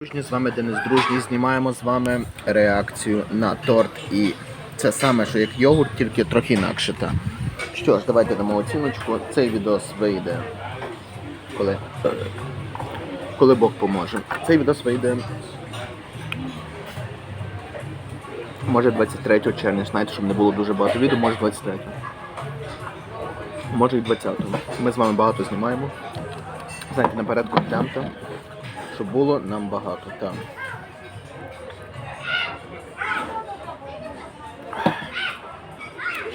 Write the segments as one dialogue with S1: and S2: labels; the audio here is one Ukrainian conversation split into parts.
S1: Дружні, з вами Денис Дружній. Знімаємо з вами реакцію на торт. І це саме, що як йогурт, тільки трохи інакше. Та. Що ж, давайте дамо оціночку. Цей відос вийде. Коли? Коли Бог поможе. Цей відос вийде. Може 23 червня, знаєте, щоб не було дуже багато відео, може 23. Може і 20. Ми з вами багато знімаємо. Знаєте, наперед контенту щоб було нам багато. Так.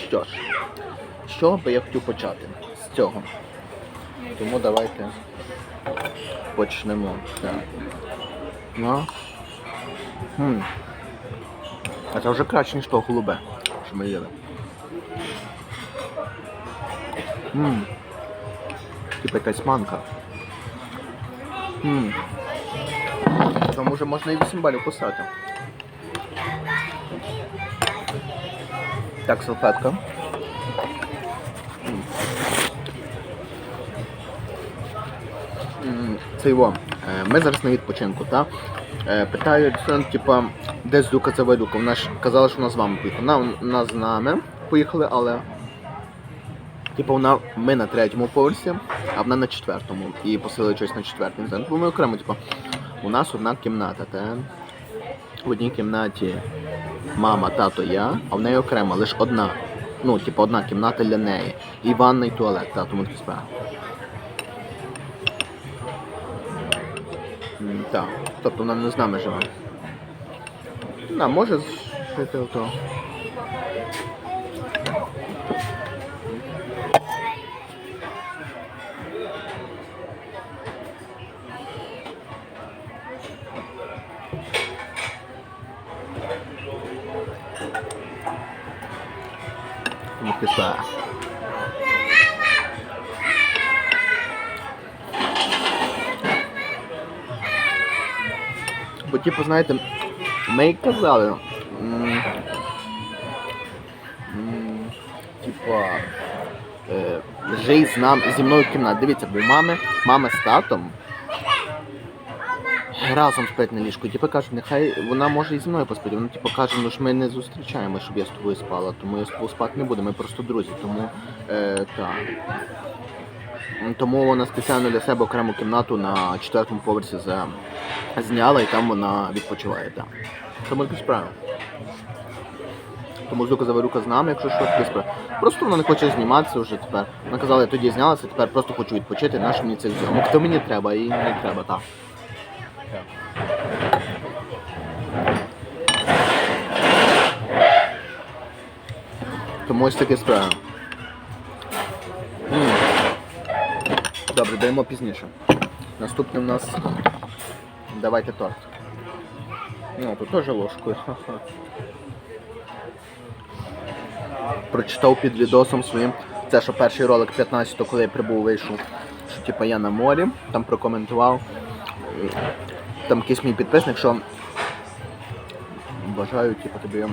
S1: Що ж, з чого би я хотів почати? З цього. Тому давайте почнемо. Так. Ну. Хм. А це вже краще, ніж того голубе, що ми їли. Типа якась манка. Ммм. Тому вже можна і 8 балів поставити. Так, салфетка. Це його. Е, Ми зараз на відпочинку, так? Питають, ну, типа, де Зюка Завалюка. Вона ж казала, що вона з вами поїхала. Вона, вона з нами поїхали, але Типу вона ми на третьому поверсі, а вона на четвертому. І посилили щось на четвертий. Бо ми окремо, типу, у нас одна кімната, та в одній кімнаті мама, тато, я, а в неї окремо лише одна. Ну, типу, одна кімната для неї. І ванна, і туалет, та, тому такі справи. Так. Тобто вона не з нами живе. Да, може жити ото. Киса. Бо, типу, знаєте, ми казали. Типа. Е, жий з нам зі мною в кімнаті. Дивіться, бо мами, мама з татом разом спить на ліжку. Типу кажуть, нехай вона може і зі мною поспати. Вона типу каже, ну ж ми не зустрічаємо, щоб я з тобою спала, тому я з тобою спати не буду, ми просто друзі. Тому е, так. Тому вона спеціально для себе окрему кімнату на четвертому поверсі за... зняла і там вона відпочиває. Так. Тому такі справи. Тому Зука Заварюка з нами, якщо що, такі справи. Просто вона не хоче зніматися вже тепер. Вона казала, я тоді знялася, тепер просто хочу відпочити, наш мені цих зйомок. То мені треба, і не треба, так. Тому ось таке справа. Добре, даємо пізніше. Наступне в нас. Давайте торт. Ну, тут теж ложкою. Прочитав під відосом своїм. Це що перший ролик 15-го, коли я прибув вийшов. Що типу я на морі, там прокоментував. Там якийсь мій підписник, що бажаю, типу, тобі.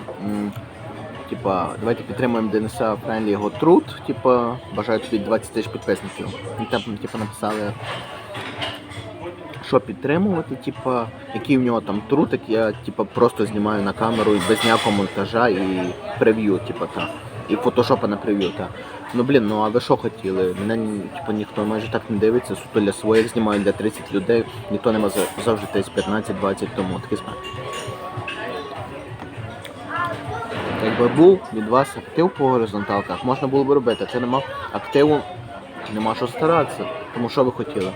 S1: Типа, давайте підтримуємо Дениса Френлі його труд. Типа, бажаю тобі 20 тисяч підписників. І там, типа, написали, що підтримувати, типа, який в нього там труд, як я типа, просто знімаю на камеру і без ніякого монтажа і прев'ю, типа, та. І фотошопа на прев'ю, та. Ну блін, ну а ви що хотіли? Мене типу, ніхто майже так не дивиться, суто для своїх знімаю для 30 людей, ніхто не може завжди десь 15-20 тому такі Якби був від вас актив по горизонталках, можна було б робити. Це нема активу, нема що старатися. Тому що ви хотіли.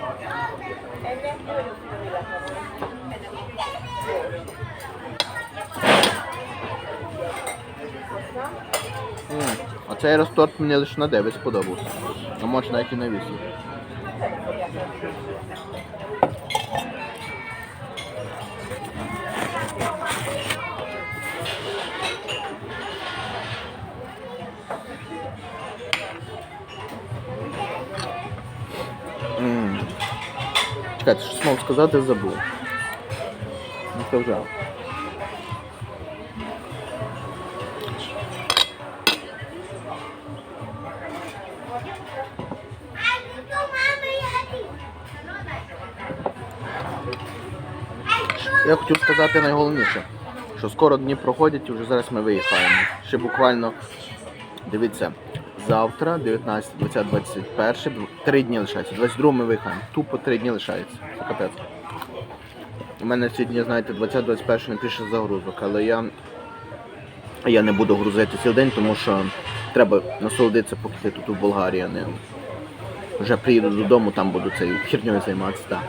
S1: А цей расторт мені лише на 9 сподобався. А може навіть і на 8. Чекайте, що мав сказати, забув. Не сказав. Я хотів сказати найголовніше, що скоро дні проходять і вже зараз ми виїхаємо. Ще буквально, дивіться, завтра, 19, 20, 21, три дні лишається. 22 ми виїхаємо. Тупо три дні лишається. Це капець. У мене ці дні, знаєте, 20-21 найбільше загрузок, але я, я не буду грузити цілий день, тому що треба насолодитися, поки ти тут у Болгарії, а не вже приїду додому, там буду цією херньою займатися. Так.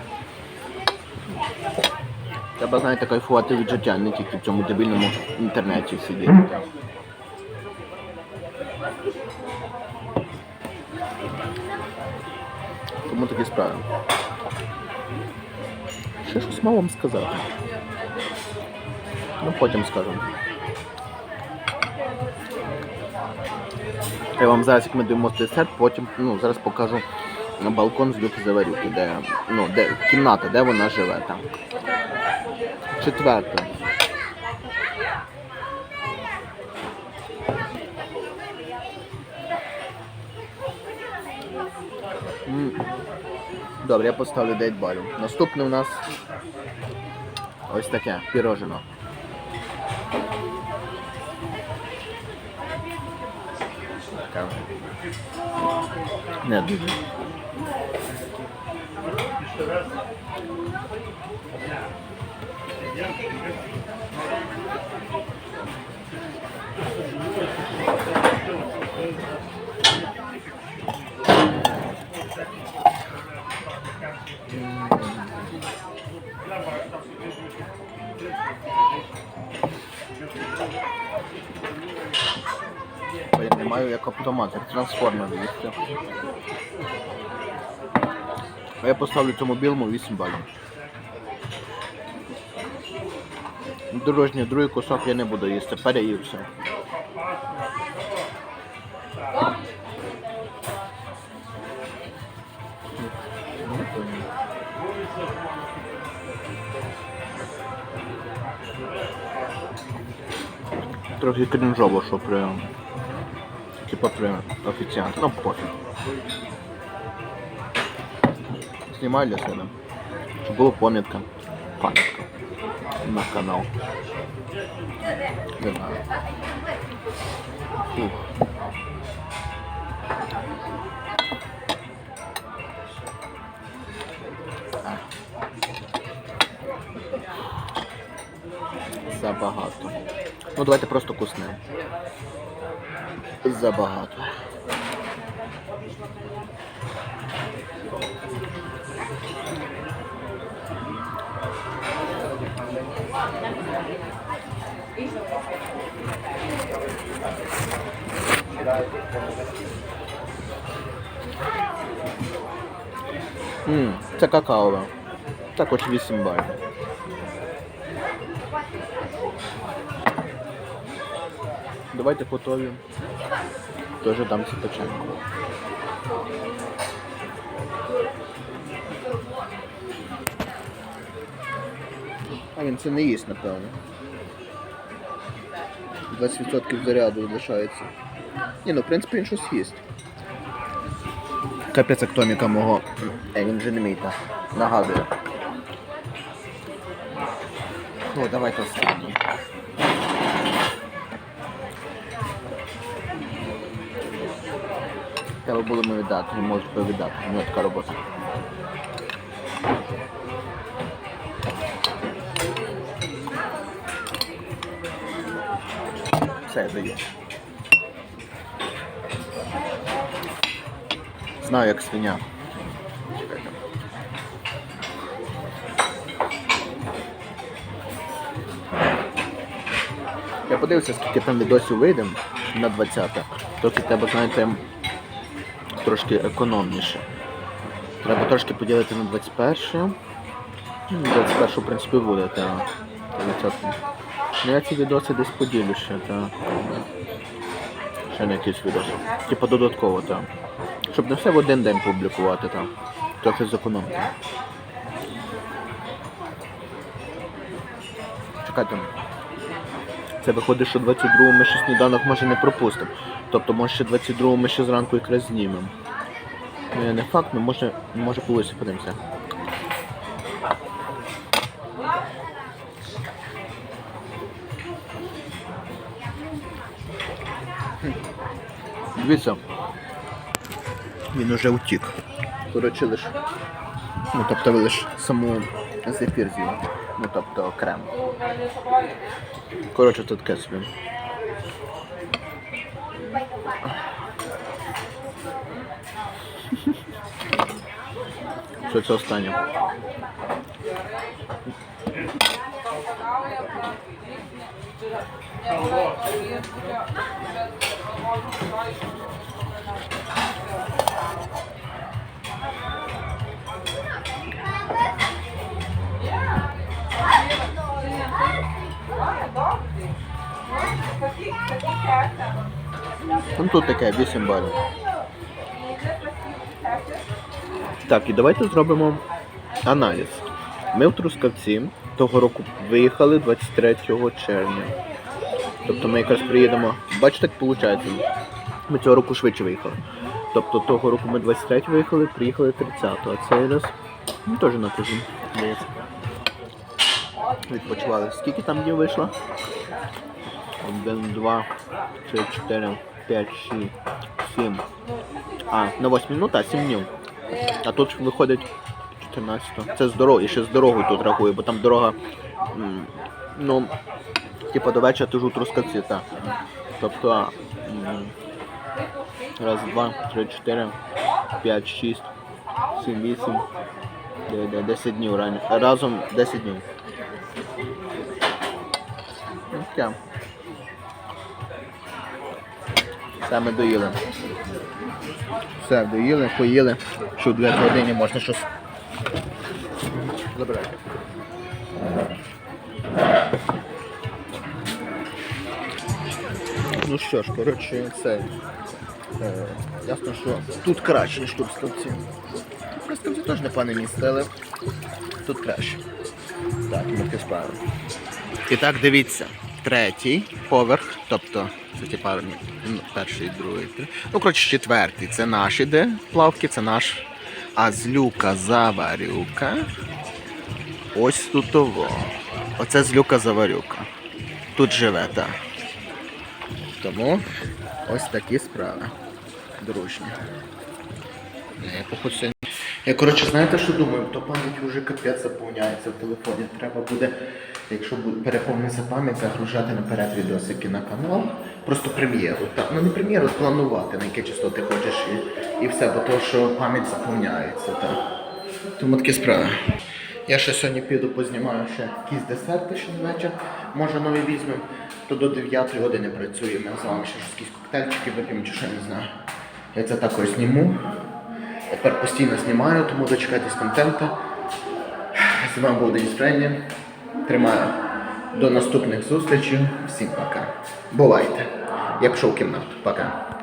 S1: Треба, знаєте, кайфувати від життя, не тільки в цьому дебільному інтернеті сидіти. Тому такі справи. Ще щось мав вам сказати. Ну, потім скажу. Я вам зараз, як ми даємо десерт, потім ну, зараз покажу на балкон з люки заварюки, де, ну, де кімната, де вона живе там. Четверте. Добре, я поставлю 9 балів. Наступне у нас ось таке пірожено. Таке. Не дуже. Я не маю як автомат, як трансформер їсти. А я поставлю цьому білому 8 балів. Дорожній другий кусок я не буду їсти, переївся. Трохи крінжово, що при. Типа при офіціант. Ну пофіг. Знімаю для себе. Щоб була пам'ятка. Пам'ятка. На канал. Не знаю. Ух. Забагато. Ну давайте просто куснемо. Забагато. Ммм, це какаове. Також 8 балів. Давайте готові. Тоже дам печеньку. А він це не їсть, напевно. 20% заряду лишається. Ні, ну в принципі він щось їсть. Капець як Томіка мого. Е, він же не мій, так. Нагадую. О, давайте останній. Треба було ми віддати, можуть повідати. У нього така робота. Все, даю. Знаю, як свиня. Я подивився, скільки там відосів вийде на 20 Трохи треба, знаєте, трошки економніше. Треба трошки поділити на 21. Ну, 21 в принципі буде, та 20. Ну я ці відоси десь поділю ще, та. Ще на якісь відоси. Типа додатково, так. Щоб не все в один день публікувати, так. Трохи зекономити. Чекайте. Це виходить, що 22 ми ще сніданок може не пропустимо. Тобто може ще 22 ми ще зранку якраз знімемо. Не, не факт, ну може, може колись подивимося. Дивіться. Він уже утік. Коротше, лиш. Ну, тобто ви лиш саму зефір з'їли. Ну, тобто крем. Коротше, це таке собі. Що це останнє? Ну тут таке 8 балів. Так, і давайте зробимо аналіз. Ми в Трускавці того року виїхали 23 червня. Тобто ми якраз приїдемо. Бачите, як виходить? Ми цього року швидше виїхали. Тобто того року ми 23 виїхали, приїхали 30, а цей раз ну, теж на тиждень. Відпочивали. Скільки там днів вийшло? 1, 2, 3, 4, 5, 6, 7. А, на 8 минут, а 7 днів. А тут виходить 14. Це з дороги, ще з дорогою тут рахую, бо там дорога. Ну, типа до вечора ти ж Трускавці, так. Тобто. Раз, два, три, чотири, п'ять, шість, сім, вісім, дев'ять, десять днів рані- Разом 10 днів. Ну, ми доїли. Все, доїли, поїли. Що в 9 годині можна щось забирати. Ну що ж, коротше, це. Е, ясно, що тут краще, ніж тут в Трускавці теж непогане місце, але тут краще. Так, ми справи. І так, дивіться, третій поверх, тобто це типа ну, перший, другий, третій. Ну, коротше, четвертий. Це наші де плавки, це наш. А з люка заварюка. Ось тут того. Оце з люка заварюка. Тут живе, так. Тому ось такі справи. Дружні. Я. Я коротше, знаєте, що думаю? То пам'ять вже капець заповняється в телефоні. Треба буде, якщо переповниться пам'ять, загружати наперед відосики на канал. Просто прем'єру. Ну не прем'єру, планувати, на яке число ти хочеш і, і все, бо то, що пам'ять заповняється. Так. Тому такі справи. Я ще сьогодні піду познімаю ще якісь десерти ще на вечір. Може нові візьмемо, то до 9 години працюємо. З вами ще якісь коктейльчики вип'ємо чи ще не знаю. Я це також зніму. Тепер постійно знімаю, тому дочекайтесь контенту. З вами був Деніс Френні. Тримаю. До наступних зустрічей. Всім пока. Бувайте. Я пішов в кімнату. Пока.